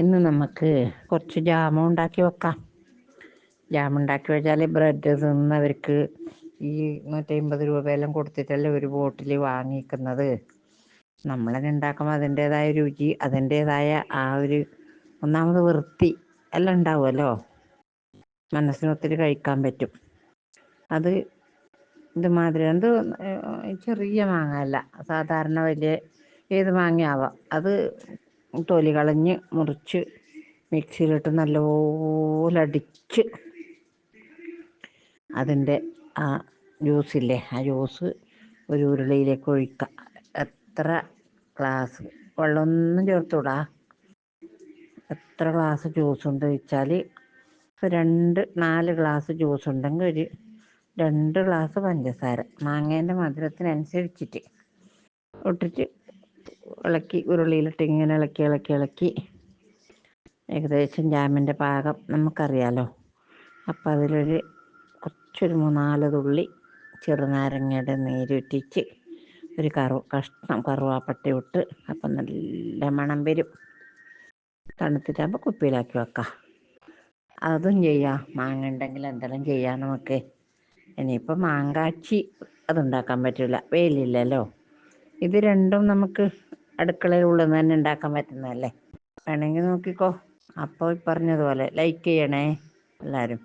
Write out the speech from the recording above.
ഇന്ന് നമുക്ക് കുറച്ച് ജാമം ഉണ്ടാക്കി വെക്കാം. ജാം ഉണ്ടാക്കി വെച്ചാൽ ബ്രെഡ് തിന്നവർക്ക് ഈ നൂറ്റി അമ്പത് രൂപയെല്ലാം കൊടുത്തിട്ടല്ലേ ഒരു ബോട്ടിൽ വാങ്ങിക്കുന്നത്. നമ്മളത് ഉണ്ടാക്കുമ്പോൾ അതിന്റേതായ രുചി അതിന്റേതായ ആ ഒരു ഒന്നാമത് വൃത്തി എല്ലാം ഉണ്ടാവുമല്ലോ? മനസ്സിന് ഒത്തിരി കഴിക്കാൻ പറ്റും. അത് ഇതുമാതിരി എന്ത് ചെറിയ മാങ്ങ അല്ല സാധാരണ വലിയ ഏത് മാങ്ങയാവാം. അത് തൊലി കളഞ്ഞ് മുറിച്ച് മിക്സിയിലിട്ട് നല്ലപോലെ അടിച്ച് അതിന്റെ ആ ജ്യൂസില്ലേ ആ ജ്യൂസ് ഒരു ഉരുളിയിലേക്ക് ഒഴിക്കുക എത്ര ഗ്ലാസ് വെള്ളമൊന്നും ചേർത്തുവിടാ എത്ര ഗ്ലാസ് ജ്യൂസ് ഉണ്ട് വെച്ചാൽ രണ്ട് നാല് ഗ്ലാസ് ജ്യൂസ് ഉണ്ടെങ്കിൽ ഒരു രണ്ട് ഗ്ലാസ് പഞ്ചസാര. മാങ്ങേന്റെ മധുരത്തിനനുസരിച്ചിട്ട്. ഇട്ടിട്ട് ഇളക്കി ഉരുളിയിലിട്ട് ഇങ്ങനെ ഇളക്കി ഇളക്കി ഇളക്കി. ഏകദേശം ജാമിന്റെ പാകം നമുക്കറിയാലോ. അപ്പം അതിലൊരു കുറച്ചൊരു മൂന്നാൽ തുള്ളി ചെറുനാരങ്ങയുടെ നീരുറ്റിച്ച് ഒരു കറു കഷ്ണം കറുവാപ്പട്ട ഇട്ട് അപ്പം നല്ല മണം വരും. തണുത്തിട്ടാകുമ്പോൾ കുപ്പിയിലാക്കി വെക്കാം. അതും ചെയ്യാം. മാങ്ങ ഉണ്ടെങ്കിൽ എന്തെല്ലാം ചെയ്യാം നമുക്ക്? ഇനിയിപ്പോൾ മാങ്കാച്ചി അതുണ്ടാക്കാൻ പറ്റില്ല. വെയിലില്ലല്ലോ. ഇത് രണ്ടും നമുക്ക് അടുക്കളയിലുള്ളത് തന്നെ ഉണ്ടാക്കാൻ പറ്റുന്നതല്ലേ? വേണമെങ്കിൽ നോക്കിക്കോ. അപ്പോൾ പറഞ്ഞതുപോലെ ലൈക്ക് ചെയ്യണേ എല്ലാവരും.